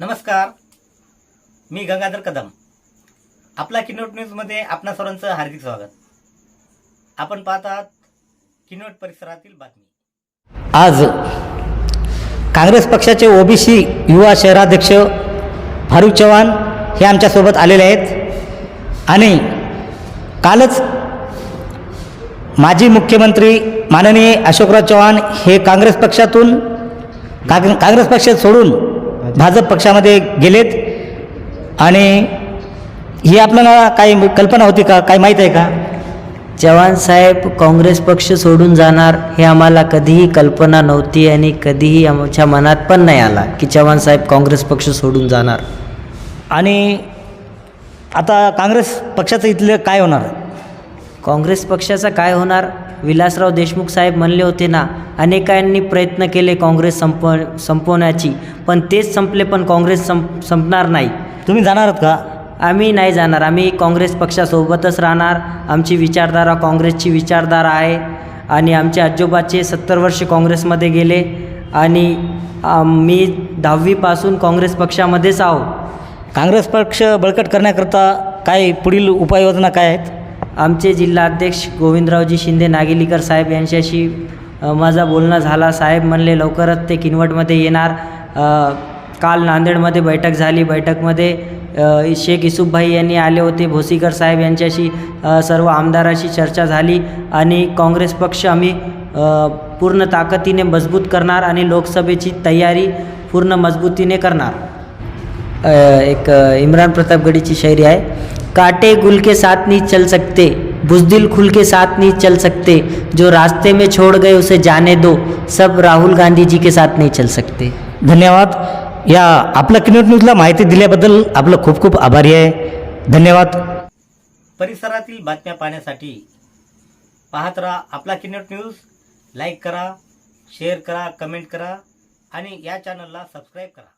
नमस्कार. मी गंगाधर कदम. आपला किनोट न्यूजमध्ये आपणा सर्वांचं हार्दिक स्वागत. आपण पाहत आहात किनोट परिसरातील बातमी. आज काँग्रेस पक्षाचे ओबीसी युवा शहराध्यक्ष फारुख चव्हाण हे आमच्यासोबत आलेले आहेत. आणि कालच माजी मुख्यमंत्री माननीय अशोकराव चव्हाण हे काँग्रेस पक्षातून काँग्रेस पक्ष सोडून भाजप पक्षामध्ये गेलेत. आणि ही आपल्याला काही कल्पना होती का? काही माहीत आहे का? चव्हाण साहेब काँग्रेस पक्ष सोडून जाणार हे आम्हाला कधीही कल्पना नव्हती आणि कधीही आमच्या मनात पण नाही आला की चव्हाण साहेब काँग्रेस पक्ष सोडून जाणार. आणि आता काँग्रेस पक्षाचं इथलं काय होणार? काँग्रेस पक्षाचा काय होणार? विलासराव देशमुख साहेब म्हणले होते ना अनेकांनी प्रयत्न केले काँग्रेस संप संपवण्याची पण तेच संपले पण काँग्रेस संप संपणार नाही. तुम्ही जाणार आहात का? आम्ही नाही जाणार. आम्ही काँग्रेस पक्षासोबतच राहणार. आमची विचारधारा काँग्रेसची विचारधारा आहे. आणि आमचे आजोबाचे सत्तर वर्ष काँग्रेसमध्ये गेले. आणि मी दहावीपासून काँग्रेस पक्षामध्येच आहो. काँग्रेस पक्ष बळकट करण्याकरता काय पुढील उपाययोजना काय आहेत? आमचे जिल्हाध्यक्ष गोविंदरावजी शिंदे नागेलीकर साहेब यांच्याशी माझा बोलणं झाला. साहेब म्हणले लवकरच ते किनवटमध्ये येणार. काल नांदेडमध्ये बैठक झाली. बैठकमध्ये शेख इसुफभाई यांनी आले होते. भोसीकर साहेब यांच्याशी सर्व आमदाराशी चर्चा झाली आणि काँग्रेस पक्ष आम्ही पूर्ण ताकदीने मजबूत करणार आणि लोकसभेची तयारी पूर्ण मजबूतीने करणार. एक इम्रान प्रतापगडीची प्रतापगढ़ी शायरी आहे. काटे गुल के साथ नहीं चल सकते बुजदिल खुल के साथ नहीं चल सकते जो रास्ते में छोड़ गए उसे जाने दो सब राहुल गांधी जी के साथ नहीं चल सकते। धन्यवाद। या आपल्या किनोट न्यूजला माहिती दिल्याबद्दल आपलं खूप खूप आभारी आहे। धन्यवाद। परिसरातील बातम्या पाहण्यासाठी पाहत राहा आपला किनोट न्यूज़ लाईक करा शेअर करा कमेंट करा आणि या चॅनलला सबस्क्राईब करा.